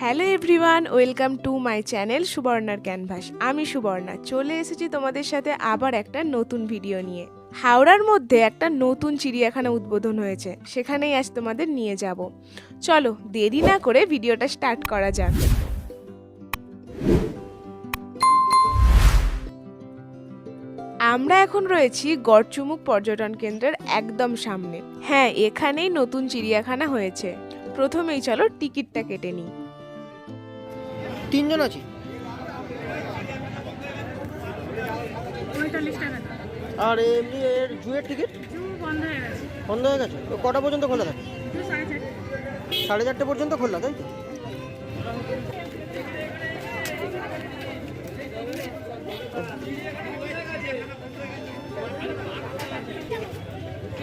Hello everyone welcome to my channel সুবর্ণার canvas আমি সুবর্ণা চলে এসেছি তোমাদের সাথে আবার একটা নতুন ভিডিও নিয়ে। হাওড়ার মধ্যে একটা নতুন চিড়িয়াখানা উদ্বোধন হয়েছে, সেখানেই আজ তোমাদের নিয়ে যাব। চলো, দেরি না করে ভিডিওটা স্টার্ট করা যাক। আমরা এখন রয়েছি গড়চুমুক পর্যটন কেন্দ্রের একদম সামনে। হ্যাঁ এখানেই নতুন চিড়িয়াখানা হয়েছে। প্রথমেই চলো টিকিটটা কেটে নিই। তিনজন আছি। আর এমনি এর জুয়ের টিকিট? বন্ধ হয়ে গেছে। বন্ধ হয়ে গেছে? তো কটা পর্যন্ত খোলা থাকে? সাড়ে চারটে। পর্যন্ত খোলা তাই তো?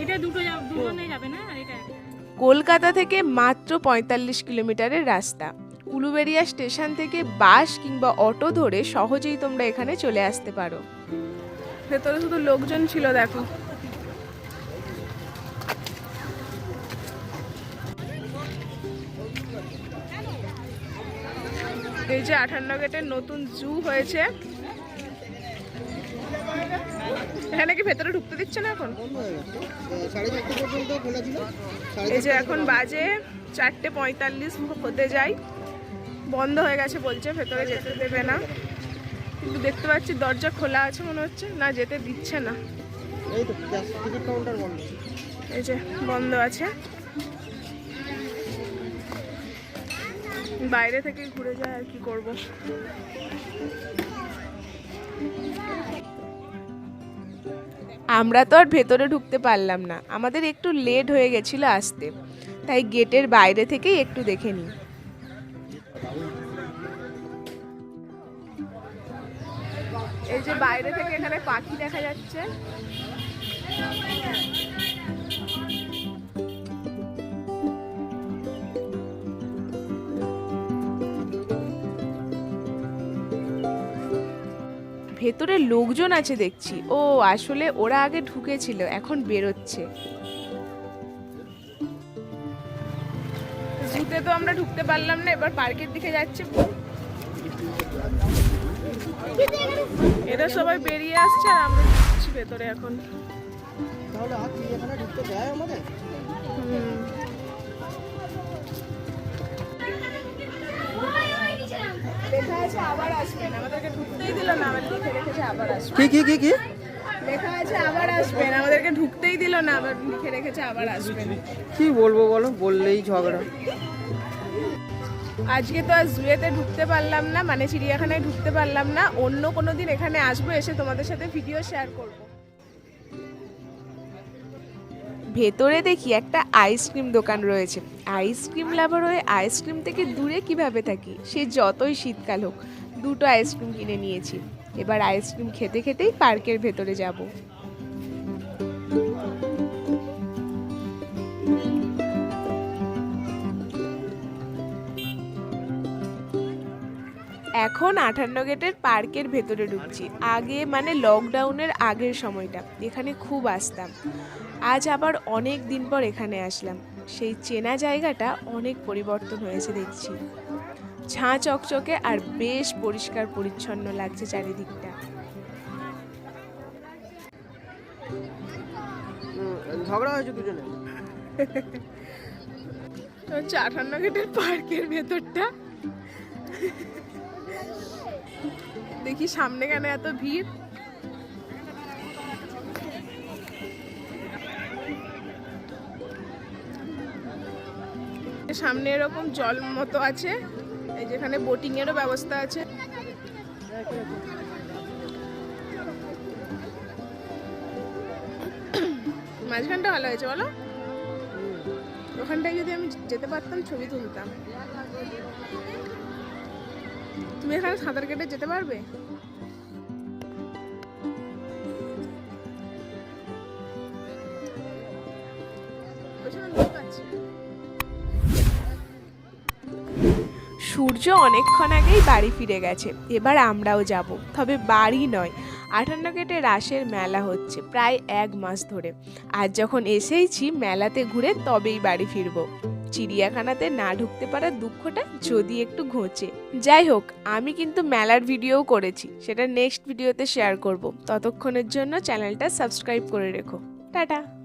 এটা দুটো দুজনেই যাবে না। কলকাতা থেকে মাত্র পঁয়তাল্লিশ কিলোমিটারের রাস্তা। উলুবেড়িয়া স্টেশন থেকে বাস কিংবা অটো ধরে সহজেই তোমরা এখানে চলে আসতে পারো। ভেতরে শুধু লোকজন ছিল, দেখো। এই যে আঠান্ন গেটের নতুন জু হয়েছে। এখানে কি ভেতরে ঢুকতে দিচ্ছে না এখন? হয়ে এই যে এখন বাজে চারটে পঁয়তাল্লিশ হতে যায় বন্ধ হয়ে গেছে বলছে ভেতরে যেতে দেবে না। কিন্তু দেখতে পাচ্ছি দরজা খোলা আছে মনে হচ্ছে না যেতে দিচ্ছে না। এই যে বন্ধ আছে। বাইরে থেকে ঘুরে যায় আর কি করব। আমরা তো আর ভেতরে ঢুকতে পারলাম না। আমাদের একটু লেট হয়ে গেছিল আসতে। তাই গেটের বাইরে থেকেই একটু দেখে নিই। এই যে বাইরে থেকে এখানে পাখি দেখা যাচ্ছে। ভেতরে লোকজন আছে দেখছি। ও আসলে ওরা আগে ঢুকেছিল এখন বেরোচ্ছে। জুতে তো আমরা ঢুকতে পারলাম না এবার পার্কের দিকে যাচ্ছে এরা সবাই বেরিয়ে আসছে আর আমরা ঢুকছি ভেতরে এখন। তাহলে আর চিড়িয়াখানা ঢুকতে দেয় আমাদের? আছে আবার আসবেন আমাদেরকে ঢুকতেই দিল না আবার লিখে রেখেছে আবার আসবেন কি কি কি কি? লেখা আছে আবার আসবেন আমাদেরকে ঢুকতেই দিল না আবার লিখে রেখেছে আবার আসবেন কি বলব বলো? বললেই ঝগড়া। আজকে তো আর জুয়েতে ঢুকতে পারলাম না মানে চিড়িয়াখানায় ঢুকতে পারলাম না। অন্য কোনো দিন এখানে আসব এসে তোমাদের সাথে ভিডিও শেয়ার করব। ভেতরে দেখি একটা আইসক্রিম দোকান রয়েছে। আইসক্রিম লাভার হয়ে আইসক্রিম থেকে দূরে কীভাবে থাকি? সে যতই শীতকাল হোক, দুটো আইসক্রিম কিনে নিয়েছি। এবার আইসক্রিম খেতে খেতেই পার্কের ভেতরে যাব। এখন আঠান্ন গেটের পার্কের ভেতরে ঢুকছি। আগে মানে লকডাউনের আগের সময়টা। এখানে খুব আসতাম। আজ আবার অনেক দিন পর এখানে আসলাম। সেই চেনা জায়গাটা অনেক পরিবর্তন হয়েছে দেখছি। ঝাঁ চকচকে আর বেশ পরিষ্কার পরিচ্ছন্ন লাগছে চারিদিকটা। ঝগড়া হয়েছে দুজনে? তো গেটের পার্কের ভেতরটা। দেখি সামনে কেন এত ভিড়? সামনে এরকম জল মতো আছে। এই যেখানে বোটিং এরও ব্যবস্থা আছে। মাঝখানটা ভালো হয়েছে, বলো? ওখানটায় যদি আমি যেতে পারতাম, ছবি তুলতাম। তুমি এখানে সাঁতার কেটে যেতে পারবে? সূর্য অনেকক্ষণ আগেই বাড়ি ফিরে গেছে। এবার আমরাও যাব। তবে বাড়ি নয়, আঠান্ন গেটে রাসের মেলা হচ্ছে প্রায় এক মাস ধরে। আজ যখন এসেইছি মেলাতে ঘুরে তবেই বাড়ি ফিরবো। চিড়িয়াখানাতে না ঢুকতে পারার দুঃখটা যদি একটু ঘোচে। যাই হোক, আমি কিন্তু মেলার ভিডিওও করেছি, সেটা নেক্সট ভিডিওতে শেয়ার করব। ততক্ষণের জন্য চ্যানেলটা সাবস্ক্রাইব করে রেখো। টাটা!